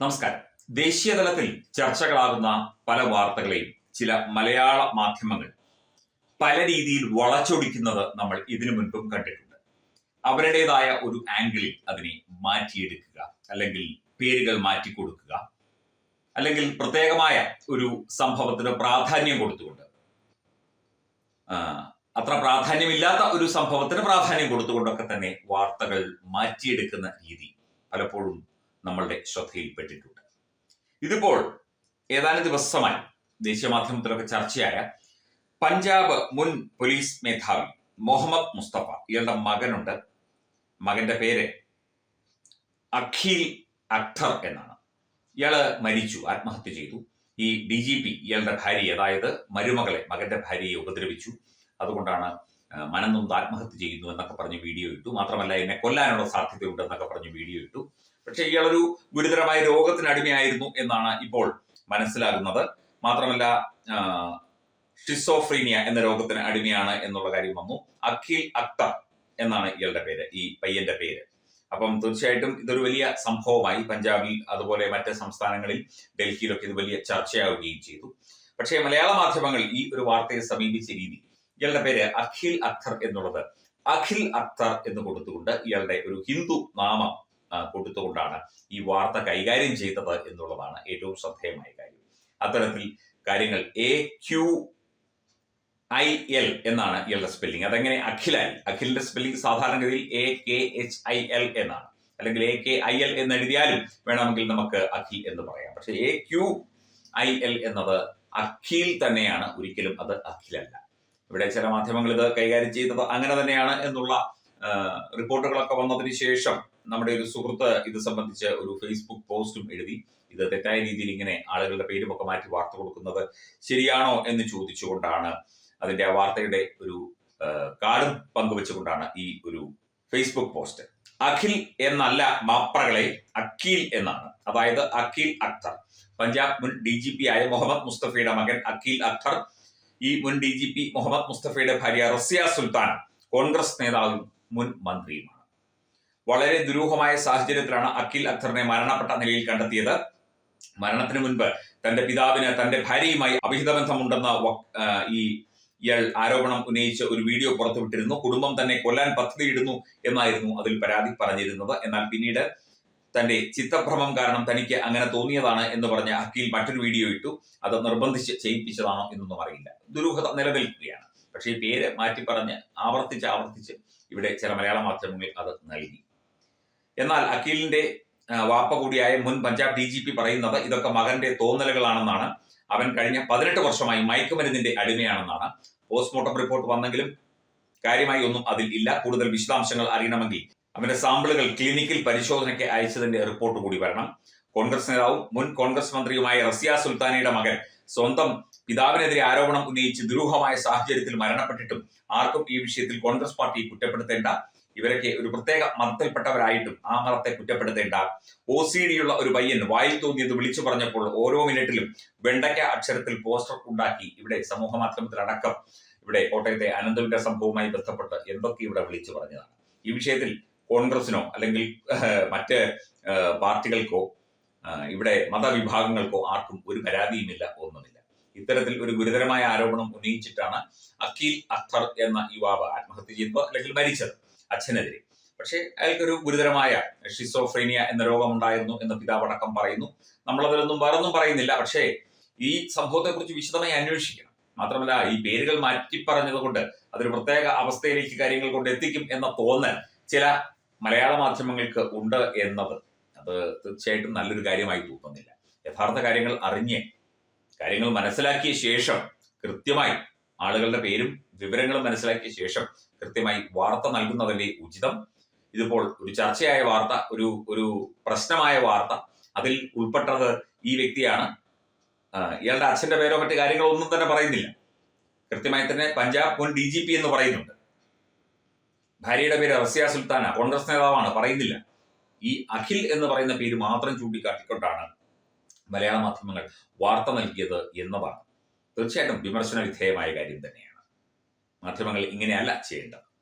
നമസ്കാരം. ദേശീയതലത്തിൽ ചർച്ചകളാകുന്ന പല വാർത്തകളെയും ചില മലയാള മാധ്യമങ്ങൾ പല രീതിയിൽ വളച്ചൊടിക്കുന്നത് നമ്മൾ ഇതിനു മുൻപും കണ്ടിട്ടുണ്ട്. അവരുടേതായ ഒരു ആംഗിളിൽ അതിനെ മാറ്റിയെടുക്കുക അല്ലെങ്കിൽ പേരുകൾ മാറ്റി കൊടുക്കുക അല്ലെങ്കിൽ പ്രത്യേകമായ ഒരു സംഭവത്തിന് പ്രാധാന്യം കൊടുത്തുകൊണ്ട് അത്ര പ്രാധാന്യമില്ലാത്ത ഒരു സംഭവത്തിന് പ്രാധാന്യം കൊടുത്തുകൊണ്ടൊക്കെ തന്നെ വാർത്തകൾ മാറ്റിയെടുക്കുന്ന രീതി പലപ്പോഴും നമ്മളുടെ ശ്രദ്ധയിൽപ്പെട്ടിട്ടുണ്ട്. ഇതിപ്പോൾ ഏതാനും ദിവസമായി ദേശീയ മാധ്യമത്തിലൊക്കെ ചർച്ചയായ പഞ്ചാബ് മുൻ പോലീസ് മേധാവി മുഹമ്മദ് മുസ്തഫ. ഇയാളുടെ മകനുണ്ട്. മകന്റെ പേര് അഖിൽ അക്തർ എന്നാണ്. ഇയാൾ മരിച്ചു ആത്മഹത്യ ചെയ്തു. ഈ ഡി ജി പി ഇയാളുടെ ഭാര്യ അതായത് മരുമകളെ മകന്റെ ഭാര്യയെ ഉപദ്രവിച്ചു. അതുകൊണ്ടാണ് ആ, മനംനൊന്ത് ആത്മഹത്യ ചെയ്യുന്നു എന്നൊക്കെ പറഞ്ഞ് വീഡിയോ ഇട്ടു. മാത്രമല്ല എന്നെ കൊല്ലാനുള്ള സാധ്യതയുണ്ട് എന്നൊക്കെ പറഞ്ഞ് വീഡിയോ ഇട്ടു. പക്ഷെ ഇയാളൊരു ഗുരുതരമായ രോഗത്തിന് അടിമയായിരുന്നു എന്നാണ് ഇപ്പോൾ മനസ്സിലാകുന്നത്. മാത്രമല്ല ഷിസോഫ്രീനിയ എന്ന രോഗത്തിന് അടിമയാണ് എന്നുള്ള കാര്യം വന്നു. അഖിൽ അക്തർ എന്നാണ് ഇയാളുടെ പേര് ഈ പയ്യന്റെ പേര്. അപ്പം തീർച്ചയായിട്ടും ഇതൊരു വലിയ സംഭവമായി. പഞ്ചാബിൽ അതുപോലെ മറ്റ് സംസ്ഥാനങ്ങളിൽ ഡൽഹിയിലൊക്കെ ഇത് വലിയ ചർച്ചയാവുകയും ചെയ്തു. പക്ഷേ മലയാള മാധ്യമങ്ങൾ ഈ ഒരു വാർത്തയെ സമീപിച്ച രീതി ഇയാളുടെ പേര് അഖിൽ അക്തർ എന്നുള്ളത്. അഖിൽ അക്തർ എന്ന് കൊടുത്തുകൊണ്ട് ഇയാളുടെ ഒരു ഹിന്ദു നാമം കൊടുത്തുകൊണ്ടാണ് ഈ വാർത്ത കൈകാര്യം ചെയ്തത് എന്നുള്ളതാണ് ഏറ്റവും ശ്രദ്ധേയമായ കാര്യം. അത്തരത്തിൽ കാര്യങ്ങൾ എ ക്യു ഐ എൽ എന്നാണ് ഇയാളുടെ സ്പെല്ലിംഗ് അതെങ്ങനെ അഖിലായി അഖിലിന്റെ സ്പെല്ലിംഗ് സാധാരണഗതിയിൽ A K H I L എന്നാണ്. അല്ലെങ്കിൽ എ കെ ഐ എൽ എന്ന് എഴുതിയാലും വേണമെങ്കിൽ നമുക്ക് അഖിൽ എന്ന് പറയാം. പക്ഷെ എ ക്യു ഐ എൽ എന്നത് അഖിൽ തന്നെയാണ്. ഒരിക്കലും അത് അഖിലല്ല. ഇവിടെ ചില മാധ്യമങ്ങൾ ഇത് കൈകാര്യം ചെയ്യുന്നത് അങ്ങനെ തന്നെയാണ് എന്നുള്ള റിപ്പോർട്ടുകളൊക്കെ വന്നതിന് ശേഷം നമ്മുടെ ഒരു സുഹൃത്ത് ഇത് സംബന്ധിച്ച് ഒരു ഫേസ്ബുക്ക് പോസ്റ്റും എഴുതി. ഇത് തെറ്റായ രീതിയിൽ ഇങ്ങനെ ആളുകളുടെ പേരുമൊക്കെ മാറ്റി വാർത്ത കൊടുക്കുന്നത് ശരിയാണോ എന്ന് ചോദിച്ചുകൊണ്ടാണ് അതിന്റെ ആ വാർത്തയുടെ ഒരു കാർഡും പങ്കുവെച്ചുകൊണ്ടാണ് ഈ ഒരു ഫേസ്ബുക്ക് പോസ്റ്റ് അഖിൽ എന്നല്ല മാപ്രകളെ അഖിൽ എന്നാണ്. അതായത് അഖിൽ അക്തർ. പഞ്ചാബ് മുൻ ഡി ജി പി ആയ മുഹമ്മദ് മുസ്തഫയുടെ മകൻ അഖിൽ അക്തർ ഈ മുൻ ഡി ജി പി മുഹമ്മദ് മുസ്തഫയുടെ ഭാര്യ റസിയ സുൽത്താൻ കോൺഗ്രസ് നേതാവും മുൻ മന്ത്രിയുമാണ്. വളരെ ദുരൂഹമായ സാഹചര്യത്തിലാണ് അഖിൽ അക്തറിനെ മരണപ്പെട്ട നിലയിൽ കണ്ടെത്തിയത്. മരണത്തിന് മുൻപ് തന്റെ പിതാവിന് തന്റെ ഭാര്യയുമായി അഭിഹിത ബന്ധമുണ്ടെന്ന ഈ ഇയാൾ ആരോപണം ഉന്നയിച്ച് ഒരു വീഡിയോ പുറത്തുവിട്ടിരുന്നു. കുടുംബം തന്നെ കൊല്ലാൻ പദ്ധതിയിടുന്നു എന്നായിരുന്നു അതിൽ പരാതി പറഞ്ഞിരുന്നത്. എന്നാൽ പിന്നീട് തന്റെ ചിത്തഭ്രമം കാരണം തനിക്ക് അങ്ങനെ തോന്നിയതാണ് എന്ന് പറഞ്ഞ അഖിൽ മറ്റൊരു വീഡിയോ ഇട്ടു. അത് നിർബന്ധിച്ച് ചെയ്യിപ്പിച്ചതാണോ എന്നൊന്നും അറിയില്ല. ദുരൂഹത നിലനിൽക്കുകയാണ്. പക്ഷേ ഈ പേര് മാറ്റി പറഞ്ഞ് ആവർത്തിച്ച് ആവർത്തിച്ച് ഇവിടെ ചില മലയാള മാധ്യമങ്ങൾ അത് നൽകി. എന്നാൽ അഖിലിന്റെ വാപ്പ കൂടിയായ മുൻ പഞ്ചാബ് ഡി ജി പി പറയുന്നത് ഇതൊക്കെ മകന്റെ തോന്നലുകളാണെന്നാണ്. അവൻ കഴിഞ്ഞ പതിനെട്ട് വർഷമായി മയക്കുമരുന്നിന്റെ അടിമയാണെന്നാണ്. പോസ്റ്റ്മോർട്ടം റിപ്പോർട്ട് വന്നെങ്കിലും കാര്യമായി ഒന്നും അതിൽ ഇല്ല. കൂടുതൽ വിശദാംശങ്ങൾ അറിയണമെങ്കിൽ അവന്റെ സാമ്പിളുകൾ ക്ലിനിക്കിൽ പരിശോധനയ്ക്ക് അയച്ചതിന്റെ റിപ്പോർട്ട് കൂടി വരണം. കോൺഗ്രസ് നേതാവും മുൻ കോൺഗ്രസ് മന്ത്രിയുമായ റസിയ സുൽത്താനയുടെ മകൻ സ്വന്തം പിതാവിനെതിരെ ആരോപണം ഉന്നയിച്ച് ദുരൂഹമായ സാഹചര്യത്തിൽ മരണപ്പെട്ടിട്ടും ആർക്കും ഈ വിഷയത്തിൽ കോൺഗ്രസ് പാർട്ടി കുറ്റപ്പെടുത്തേണ്ട ഇവരൊക്കെ ഒരു പ്രത്യേക മതത്തിൽപ്പെട്ടവരായിട്ടും ആ മതത്തെ കുറ്റപ്പെടുത്തേണ്ട. ഒ സി ഡിയുള്ള ഒരു പയ്യൻ വായിൽ തോന്നിയത് വിളിച്ചു പറഞ്ഞപ്പോൾ ഓരോ മിനിറ്റിലും വെണ്ടയ്ക്ക അക്ഷരത്തിൽ പോസ്റ്റർ ഉണ്ടാക്കി ഇവിടെ സമൂഹ മാധ്യമത്തിലടക്കം ഇവിടെ കോട്ടയത്തെ അനന്തവിന്റെ സംഭവവുമായി ബന്ധപ്പെട്ട് എന്തൊക്കെ ഇവിടെ വിളിച്ചു പറഞ്ഞതാണ്. ഈ വിഷയത്തിൽ കോൺഗ്രസിനോ അല്ലെങ്കിൽ മറ്റ് പാർട്ടികൾക്കോ ഇവിടെ മതവിഭാഗങ്ങൾക്കോ ആർക്കും ഒരു പരാതിയുമില്ല ഒന്നുമില്ല. ഇത്തരത്തിൽ ഒരു ഗുരുതരമായ ആരോപണം ഉന്നയിച്ചിട്ടാണ് അഖിൽ അഖർ എന്ന യുവാവ് ആത്മഹത്യ ചെയ്തത് അല്ലെങ്കിൽ മരിച്ചത് അച്ഛനെതിരെ. പക്ഷേ അയാൾക്കൊരു ഗുരുതരമായ ഷിസോഫ്രീനിയ എന്ന രോഗമുണ്ടായിരുന്നു എന്ന് പിതാവ് അടക്കം പറയുന്നു. നമ്മളതിലൊന്നും വേറൊന്നും പറയുന്നില്ല. പക്ഷേ ഈ സംഭവത്തെക്കുറിച്ച് വിശദമായി അന്വേഷിക്കണം. മാത്രമല്ല ഈ പേരുകൾ മാറ്റി പറഞ്ഞത് കൊണ്ട് അതൊരു പ്രത്യേക അവസ്ഥയിലേക്ക് കാര്യങ്ങൾ കൊണ്ട് എത്തിക്കും എന്ന തോന്നൽ ചില മലയാള മാധ്യമങ്ങൾക്ക് ഉണ്ട് എന്നത് അത് തീർച്ചയായിട്ടും നല്ലൊരു കാര്യമായി തോന്നുന്നില്ല. യഥാർത്ഥ കാര്യങ്ങൾ അറിഞ്ഞ് കാര്യങ്ങൾ മനസ്സിലാക്കിയ ശേഷം കൃത്യമായി ആളുകളുടെ പേരും വിവരങ്ങളും മനസ്സിലാക്കിയ ശേഷം കൃത്യമായി വാർത്ത നൽകുന്നതല്ലേ ഉചിതം? ഇതിപ്പോൾ ഒരു ചർച്ചയായ വാർത്ത ഒരു ഒരു പ്രശ്നമായ വാർത്ത അതിൽ ഉൾപ്പെട്ടത് ഈ വ്യക്തിയാണ്. ഇയാളുടെ അച്ഛന്റെ പേരോ മറ്റു കാര്യങ്ങളോ ഒന്നും തന്നെ പറയുന്നില്ല. കൃത്യമായി തന്നെ പഞ്ചാബ് മുൻ ഡി ജി പി എന്ന് പറയുന്നുണ്ട്. ഭാര്യയുടെ പേര് റസിയ സുൽത്താന. കോൺഗ്രസ് നേതാവാണ് പറയുന്നില്ല. ഈ അഖിൽ എന്ന് പറയുന്ന പേര് മാത്രം ചൂണ്ടിക്കാട്ടിക്കൊണ്ടാണ് മലയാള മാധ്യമങ്ങൾ വാർത്ത നൽകിയത് എന്നതാണ്. തീർച്ചയായിട്ടും വിമർശന വിധേയമായ കാര്യം തന്നെയാണ്. മാധ്യമങ്ങൾ ഇങ്ങനെയല്ല ചെയ്യേണ്ടത്.